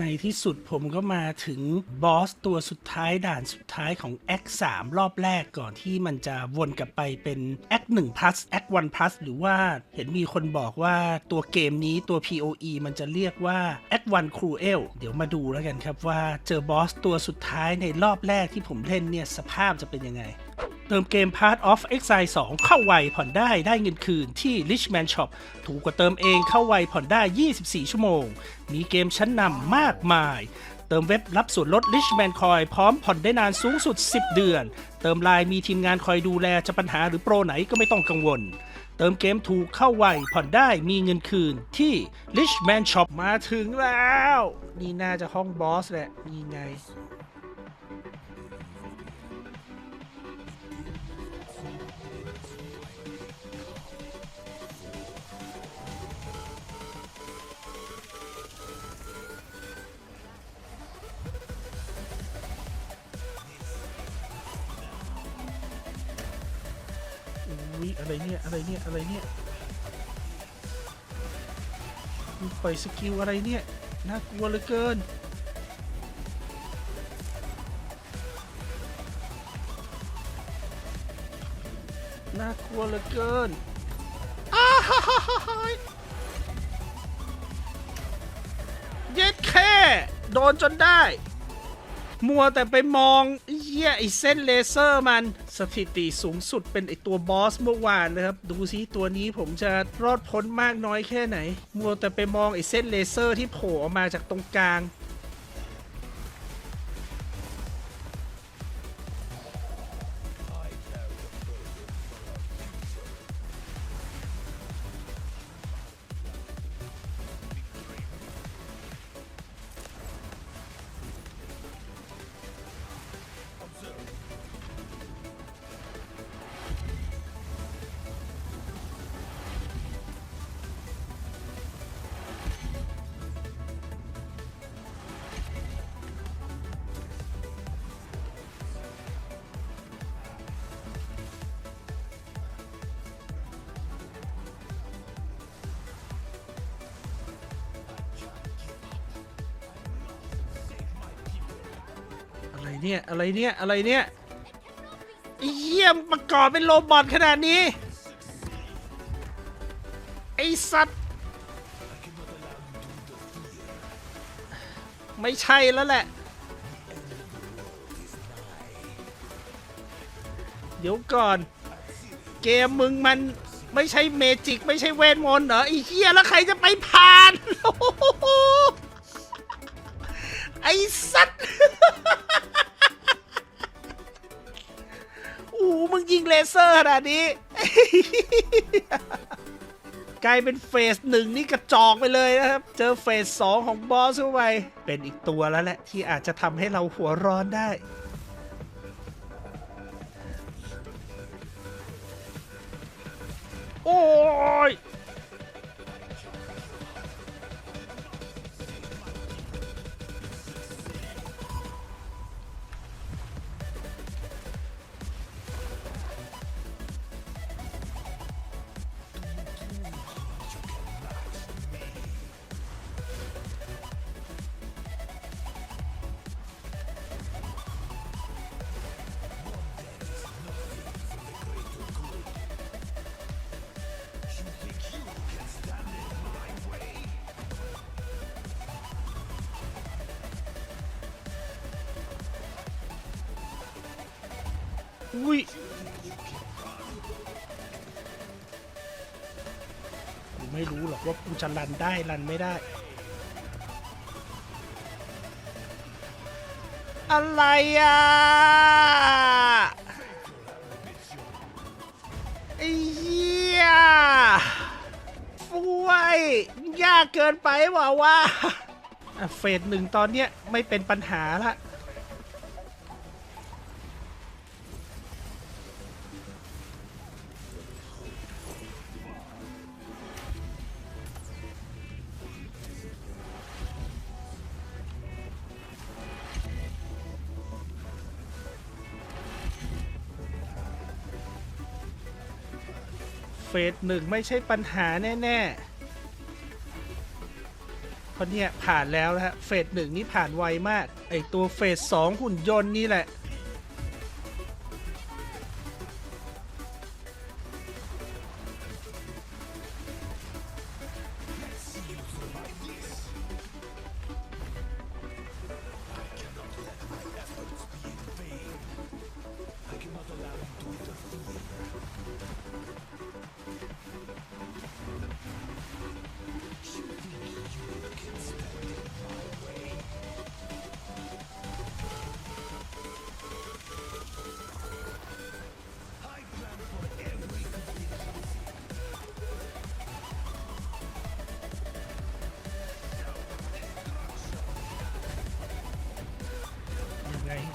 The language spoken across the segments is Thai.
ในที่สุดผมก็มาถึงบอสตัวสุดท้ายด่านสุดท้ายของ Act 3 รอบแรกก่อนที่มันจะวนกลับไปเป็น Act 1 plus Act 1 plus หรือว่าเห็นมีคนบอกว่าตัวเกมนี้ตัว POE มันจะเรียกว่า Act 1 Cruel เดี๋ยวมาดูแล้วกันครับว่าเจอบอสตัวสุดท้ายในรอบแรกที่ผมเล่นเนี่ยสภาพจะเป็นยังไง เติมเกม Part of Exile 2 เข้าไวผ่อนได้ได้เงินคืนที่ Richman Shop ถูกกว่าเติมเองเข้าไวผ่อนได้ 24 ชั่วโมง มีเกมชั้นนำมากมาย เติมเว็บรับส่วนลด Richman Coin พร้อมผ่อนได้นานสูงสุด 10 เดือน เติมไลน์มีทีมงานคอยดูแลจะปัญหาหรือโปรไหนก็ไม่ต้องกังวลเติมเกมถูกเข้าไวผ่อนได้มีเงินคืนที่ Richman Shop มาถึงแล้ว นี่น่าจะห้องบอสแหละนี่ไง อะไรเนี่ยอะไรเนี่ยมีปล่อยสกิลอะไรเนี่ย น่ากลัวเหลือเกิน น่ากลัวเหลือเกินอ้าฮ่าฮ่าฮ่าเย็ดแค่ โดนจนได้ มัวแต่ไปมองเหี้ยไอเส้นเลเซอร์มัน สถิติสูงสุดเป็นไอตัวบอสเมื่อวานนะครับ ดูซิตัวนี้ผมจะรอดพ้นมากน้อยแค่ไหน มัวแต่ไปมองไอเส้นเลเซอร์ที่โผล่ออกมาจากตรงกลาง เนี่ย อะไรเนี่ย อะไรเนี่ยไอ้เยี่ยมประกอบเป็นโรบอทขนาดนี้ ไอ้สัตว์ ไม่ใช่แล้วแหละ เดี๋ยวก่อน เกมมึงมันไม่ใช่เมจิก ไม่ใช่เวทมนต์เหรอไอ้เหี้ยแล้วใครจะไปผ่าน ไอ้สัตว์ มึงยิงเลเซอร์ขนาดนี้ กลายเป็นเฟสหนึ่งนี่กระจอกไปเลยนะครับ เจอเฟสสองของบอสเข้าไป เป็นอีกตัวแล้วแหละ ที่อาจจะทำให้เราหัวร้อนได้ โอ้ย อุ้ยกูไม่รู้หรอกว่ากูจะรันได้รันไม่ได้ อะไรอะไอ้เหี้ยฟวยยากเกินไปเปล่าวะอะเฟสหนึ่งตอนเนี้ยไม่เป็นปัญหาละ เฟสหนึ่งไม่ใช่ปัญหาแน่ๆเพราะเนี่ยผ่านแล้วนะฮะ เฟสหนึ่งนี่ผ่านไวมาก ไอตัวเฟสสองหุ่นยนต์นี่แหละ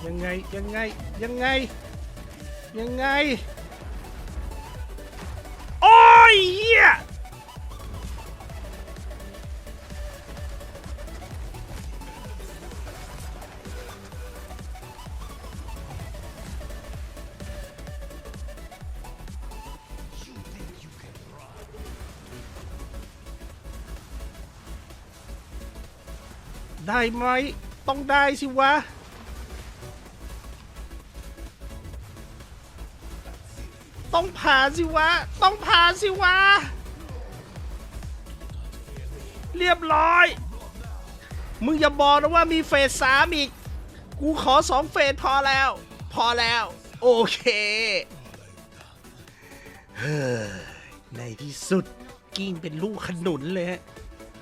ยังไงยังไงยังไงยังไง ยังไง โอ้ยเหี้ยได้ไหม ต้องได้สิวะ ต้องผ่านสิวะ ต้องผ่านสิวะ เรียบร้อย มึงอย่าบอกนะว่ามีเฟสสามอีก กูขอสองเฟสพอแล้ว พอแล้ว โอเคเฮ้ในที่สุดกิ้งเป็นลูกขนุนเลยฮะ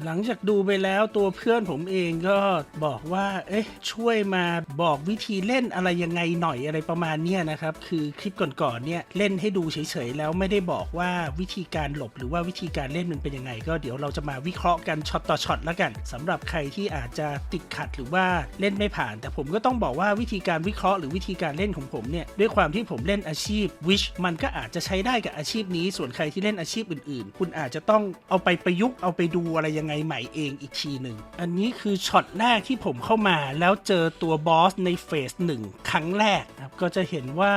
หลังจากดูไปแล้วตัวเพื่อนผมเองก็บอกว่า เอ๊ะ ช่วยมาบอกวิธีเล่นอะไรยังไงหน่อยอะไรประมาณเนี้ยนะครับ คือคลิปก่อนๆเนี่ยเล่นให้ดูเฉยๆแล้วไม่ได้บอกว่าวิธีการหลบหรือว่าวิธีการเล่นมันเป็นยังไง ก็เดี๋ยวเราจะมาวิเคราะห์กันช็อตต่อช็อตแล้วกันสำหรับใครที่อาจจะติดขัดหรือว่าเล่นไม่ผ่าน แต่ผมก็ต้องบอกว่าวิธีการวิเคราะห์หรือวิธีการเล่นของผมเนี่ยด้วยความที่ผมเล่นอาชีพวิชมันก็อาจจะใช้ได้กับอาชีพนี้ ส่วนใครที่เล่นอาชีพอื่น ๆ คุณอาจจะต้องเอาไปประยุกต์เอาไปดูอะไรยังไงใหม่เองอีกทีหนึ่ง อันนี้คือช็อตแรกที่ผมเข้ามาแล้วเจอตัวบอสในเฟสหนึ่งครั้งแรกนะครับก็จะเห็นว่า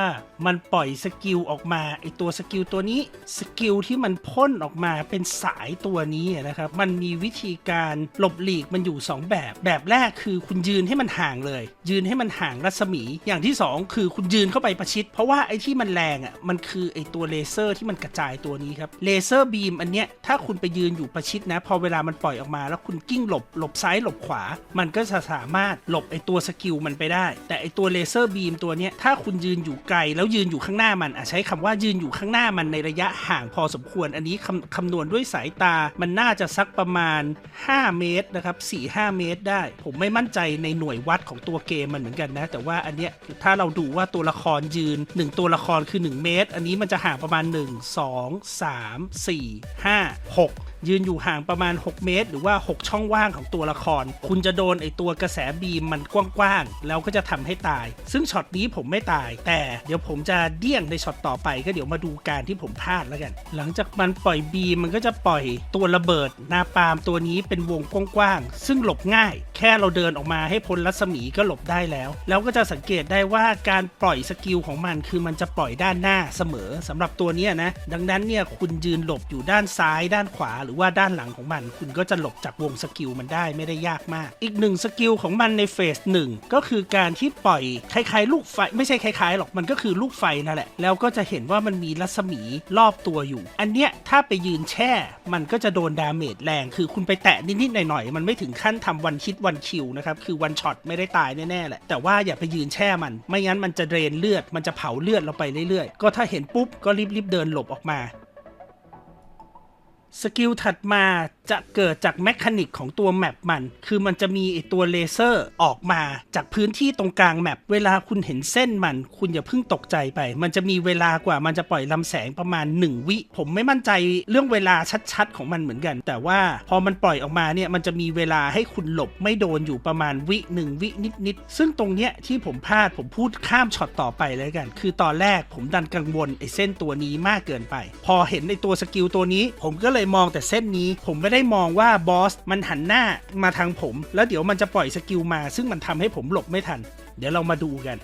มันปล่อยสกิลออกมาไอตัวสกิลตัวนี้สกิลที่มันพ่นออกมาเป็นสายตัวนี้นะครับ มันมีวิธีการหลบหลีกมันอยู่ 2 แบบ แบบแรกคือคุณยืนให้มันห่างเลย ยืนให้มันห่างรัศมี อย่างที่ 2 คือคุณยืนเข้าไปประชิด เพราะว่าไอ้ที่มันแรงอะมันคือไอตัวเลเซอร์ที่มันกระจายตัวนี้ครับเลเซอร์บีมอันเนี้ยถ้าคุณไปยืนอยู่ประชิดนะ พอเวลามันปล่อยออกมาแล้วคุณกิ้งหลบหลบซ้ายหลบขวา มันก็จะสามารถหลบไอตัวสกิลมันไปได้ แต่ไอตัวเลเซอร์บีมตัวเนี้ยถ้าคุณยืนอยู่ไกลแล้วยืนอยู่ข้างหน้ามันอะใช้คำว่ายืนอยู่ข้างหน้ามันในระยะห่างพอสมควร อันนี้คำคำนวณด้วยสายตา มันน่าจะสักประมาณ 5 เมตรนะครับ4-5 เมตรได้ ผมไม่มั่นใจในหน่วยวัดของตัวเกมมันเหมือนกันนะ แต่ว่าอันเนี้ยถ้าเราดูว่าตัวละครยืน 1 ตัวละครคือ 1 เมตร อันนี้มันจะห่างประมาณ 1 2 3 4 5 6 ยืนอยู่ห่างประมาณ 6 เมตร หรือว่า 6 ช่องว่างของตัวละคร คุณจะโดนไอตัวกระแสบีมมันกว้างๆแล้วก็จะทำให้ตาย ซึ่งช็อตนี้ผมไม่ตาย แต่เดี๋ยวผมจะเดี้ยงในช็อตต่อไปก็เดี๋ยวมาดูการที่ผมพลาดแล้วกัน หลังจากมันปล่อยบีมมันก็จะปล่อยตัวระเบิดนาปามตัวนี้เป็นวงกว้างๆซึ่งหลบง่าย แค่เราเดินออกมาให้พ้นรัศมีก็หลบได้แล้ว แล้วก็จะสังเกตได้ว่าการปล่อยสกิลของมันคือมันจะปล่อยด้านหน้าเสมอสำหรับตัวนี้นะดังนั้นเนี่ยคุณยืนหลบอยู่ด้านซ้ายด้านขวาหรือว่าด้านหลังของมัน คุณก็จะหลบจากวงสกิลมันได้ไม่ได้ยากมาก อีกหนึ่งสกิลของมันในเฟสหนึ่งก็คือการที่ปล่อยคล้ายๆ ลูกไฟไม่ใช่คล้ายๆหรอกมันก็คือลูกไฟนั่นแหละ แล้วก็จะเห็นว่ามันมีรัศมีรอบตัวอยู่ อันเนี้ยถ้าไปยืนแช่ มันก็จะโดนดาเมจแรง คือคุณไปแตะนิดๆหน่อยๆมันไม่ถึงขั้นทำวันคิดวันคิวนะครับคือวันช็อตไม่ได้ตายแน่ๆแหละแต่ว่าอย่าไปยืนแช่มัน ไม่งั้นมันจะเดรนเลือดมันจะเผาเลือดเราไปเรื่อยๆ ก็ถ้าเห็นปุ๊บก็รีบๆเดินหลบออกมา สกิลถัดมา จะเกิดจากแมคานิกของตัวแมปมัน คือมันจะมีตัวเลเซอร์ออกมาจากพื้นที่ตรงกลางแมปเวลาคุณเห็นเส้นมัน คุณอย่าเพิ่งตกใจไป มันจะมีเวลากว่ามันจะปล่อยลำแสงประมาณ 1 วิ ผมไม่มั่นใจเรื่องเวลาชัดๆ ของมันเหมือนกัน แต่ว่าพอมันปล่อยออกมาเนี่ยมันจะมีเวลาให้คุณหลบไม่โดนอยู่ประมาณวิหนึ่งวินิดๆซึ่งตรงเนี้ยที่ผมพลาดผมพูดข้ามช็อตต่อไปเลยกัน คือตอนแรกผมดันกังวลไอ้เส้นตัวนี้มากเกินไป พอเห็นในตัวสกิลตัวนี้ ผมก็เลยมองแต่เส้นนี้ผมไม่ได้ได้มองว่าบอสมันหันหน้ามาทางผม แล้วเดี๋ยวมันจะปล่อยสกิลมา ซึ่งมันทำให้ผมหลบไม่ทัน เดี๋ยวเรามาดูกัน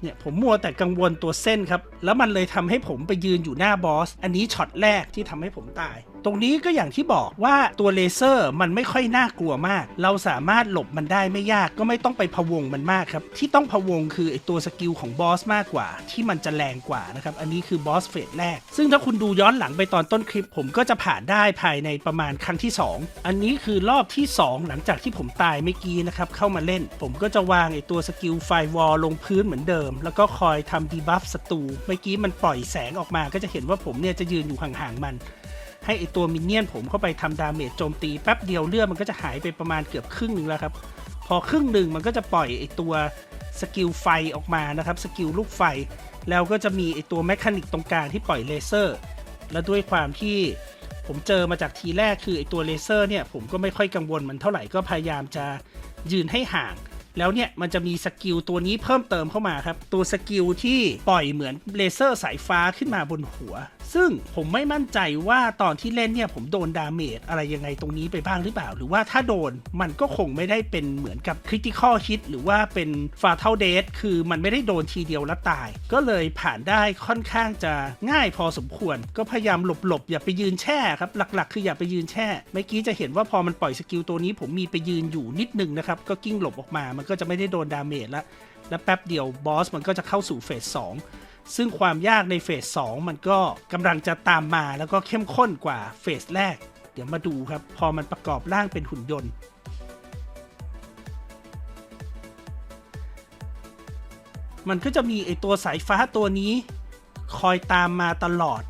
เนี่ยผมมัวแต่กังวลตัวเส้นครับ แล้วมันเลยทำให้ผมไปยืนอยู่หน้าบอส อันนี้ช็อตแรกที่ทำให้ผมตาย ตรงนี้ก็อย่างที่บอกว่าตัวเลเซอร์มันไม่ค่อยน่ากลัวมาก เราสามารถหลบมันได้ไม่ยากก็ไม่ต้องไปพะวงมันมากครับ ที่ต้องพะวงคือไอตัวสกิลของบอสมากกว่า ที่มันจะแรงกว่านะครับ อันนี้คือบอสเฟสแรก ซึ่งถ้าคุณดูย้อนหลังไปตอนต้นคลิป ผมก็จะผ่านได้ภายในประมาณครั้งที่ 2 อันนี้คือรอบที่ 2 หลังจากที่ผมตายเมื่อกี้นะครับเข้ามาเล่น ผมก็จะวางไอตัวสกิลไฟวอลลงพื้นเหมือนเดิม แล้วก็คอยทำดีบัฟศัตรูเมื่อกี้มันปล่อยแสงออกมาก็จะเห็นว่าผมเนี่ยจะยืนอยู่ห่างๆมัน ให้ไอตัวมินเนี่ยนผมเข้าไปทำดาเมจโจมตีแป๊บเดียวเลือดมันก็จะหายไปประมาณเกือบครึ่งหนึ่งแล้วครับ พอครึ่งหนึ่งมันก็จะปล่อยไอตัวสกิลไฟออกมานะครับสกิลลูกไฟ แล้วก็จะมีไอตัวแมคานิกตรงกลางที่ปล่อยเลเซอร์ และด้วยความที่ผมเจอมาจากทีแรกคือไอตัวเลเซอร์เนี่ยผมก็ไม่ค่อยกังวลมันเท่าไหร่ก็พยายามจะยืนให้ห่าง แล้วเนี่ยมันจะมีสกิลตัวนี้เพิ่มเติมเข้ามาครับ ตัวสกิลที่ปล่อยเหมือนเลเซอร์สายฟ้าขึ้นมาบนหัว ซึ่งผมไม่มั่นใจว่าตอนที่เล่นเนี่ยผมโดนดาเมจอะไรยังไงตรงนี้ไปบ้างหรือเปล่า หรือว่าถ้าโดนมันก็คงไม่ได้เป็นเหมือนกับคริติคอลฮิตหรือว่าเป็นฟาเทลเดสคือมันไม่ได้โดนทีเดียวแล้วตาย ก็เลยผ่านได้ค่อนข้างจะง่ายพอสมควร ก็พยายามหลบๆ อย่าไปยืนแช่ครับ หลักๆ คืออย่าไปยืนแช่เมื่อกี้จะเห็นว่าพอมันปล่อยสกิลตัวนี้ ผมมีไปยืนอยู่นิดนึงนะครับก็กิ้งหลบออกมา มันก็จะไม่ได้โดนดาเมจล้วและแป๊บเดียวบอสมันก็จะเข้าสู่เฟส2 ซึ่งความยากในเฟส2มันก็กำลังจะตามมาแล้วก็เข้มข้นกว่าเฟสแรก เดี๋ยวมาดูครับ พอมันประกอบร่างเป็นหุ่นยนต์ มันก็จะมีไอตัวสายฟ้าตัวนี้ คอยตามมาตลอด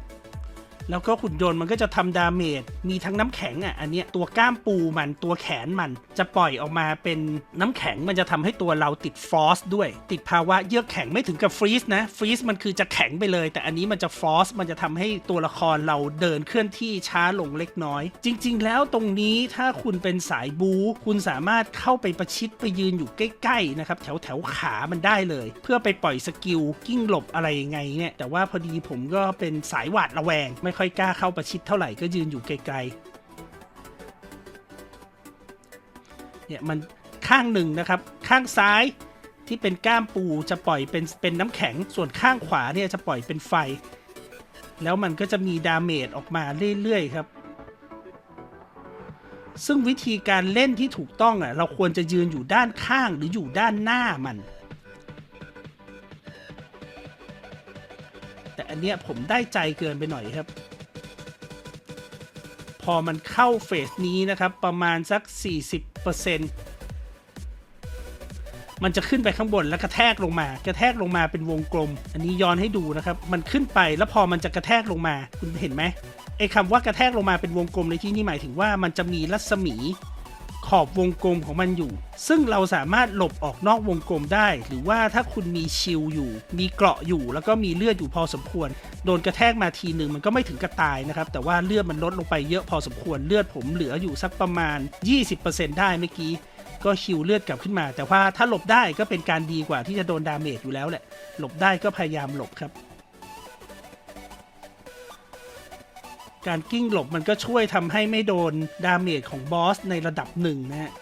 แล้วก็หุ่นยนต์มันก็จะทำดาเมจ มีทั้งน้ำแข็งอะ อันเนี้ยตัวก้ามปูมันตัวแขนมันจะปล่อยออกมาเป็นน้ำแข็งมันจะทำให้ตัวเราติดฟรอสด้วย ติดภาวะเยือกแข็งไม่ถึงกับฟรีซนะ ฟรีซมันคือจะแข็งไปเลย แต่อันนี้มันจะฟรอสมันจะทำให้ตัวละครเราเดินเคลื่อนที่ช้าลงเล็กน้อย จริง ๆ แล้วตรงนี้ถ้าคุณเป็นสายบูคุณสามารถเข้าไปประชิดไปยืนอยู่ใกล้ๆนะครับแถวแถวขามันได้เลย เพื่อไปปล่อยสกิลกิ้งหลบอะไรยังไงเนี่ยแต่ว่าพอดีผมก็เป็นสายหวาดระแวงไม่ค่อยกล้าเข้าประชิดเท่าไหร่ก็ยืนอยู่ไกลๆ เนี่ยมันข้างหนึ่งนะครับ ข้างซ้ายที่เป็นก้ามปูจะปล่อยเป็นเป็นน้ำแข็ง ส่วนข้างขวาเนี่ยจะปล่อยเป็นไฟ แล้วมันก็จะมีดาเมจออกมาเรื่อยๆครับ ซึ่งวิธีการเล่นที่ถูกต้องอะเราควรจะยืนอยู่ด้านข้างหรืออยู่ด้านหน้ามัน แต่อันเนี้ยผมได้ใจเกินไปหน่อยครับ พอมันเข้าเฟสนี้นะครับ ประมาณสัก 40%มันจะขึ้นไปข้างบนแล้วกระแทกลงมากระแทกลงมาเป็นวงกลม อันนี้ย้อนให้ดูนะครับ มันขึ้นไปแล้วพอมันจะกระแทกลงมาคุณเห็นไหมไอ้คำว่ากระแทกลงมาเป็นวงกลมในที่นี่หมายถึงว่ามันจะมีรัศมี ขอบวงกลมของมันอยู่ ซึ่งเราสามารถหลบออกนอกวงกลมได้ หรือว่าถ้าคุณมีชิลอยู่ มีเกราะอยู่ แล้วก็มีเลือดอยู่พอสมควร โดนกระแทกมาทีหนึ่งมันก็ไม่ถึงกระตายนะครับ แต่ว่าเลือดมันลดลงไปเยอะพอสมควร เลือดผมเหลืออยู่สักประมาณ 20%ได้เมื่อกี้ก็ฮิวเลือดกลับขึ้นมา แต่ว่าถ้าหลบได้ก็เป็นการดีกว่าที่จะโดนดาเมจอยู่แล้วแหละ หลบได้ก็พยายามหลบครับ การกิ้งหลบมันก็ช่วยทำให้ไม่โดนดาเมจของบอสในระดับหนึ่งนะฮะ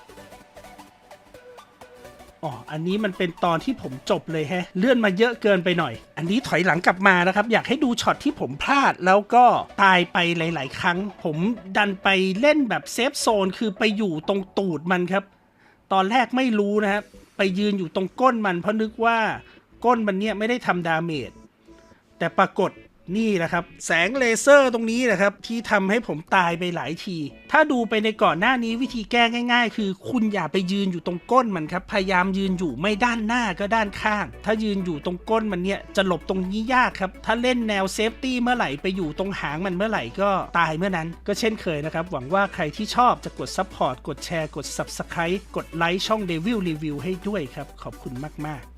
อ๋อ อันนี้มันเป็นตอนที่ผมจบเลยแฮะ เลื่อนมาเยอะเกินไปหน่อย อันนี้ถอยหลังกลับมานะครับ อยากให้ดูช็อตที่ผมพลาดแล้วก็ตายไปหลาย ๆ ครั้ง ผมดันไปเล่นแบบเซฟโซน คือไปอยู่ตรงตูดมันครับ ตอนแรกไม่รู้นะครับ ไปยืนอยู่ตรงก้นมันเพราะนึกว่าก้นมันเนี่ยไม่ได้ทำดาเมจ แต่ปรากฏ นี่แหละครับ แสงเลเซอร์ตรงนี้นะครับ ที่ทำให้ผมตายไปหลายที ถ้าดูไปในก่อนหน้านี้วิธีแก้ง่าย ๆ คือคุณอย่าไปยืนอยู่ตรงก้นมันครับ พยายามยืนอยู่ไม่ด้านหน้าก็ด้านข้าง ถ้ายืนอยู่ตรงก้นมันเนี่ยจะหลบตรงนี้ยากครับ ถ้าเล่นแนวเซฟตี้เมื่อไหร่ไปอยู่ตรงหางมันเมื่อไหร่ก็ตายเมื่อนั้น ก็เช่นเคยนะครับ หวังว่าใครที่ชอบจะกดซับพอร์ตกดแชร์กด Subscribe กดไลค์ช่อง Devil Review ให้ด้วยครับขอบคุณมากๆ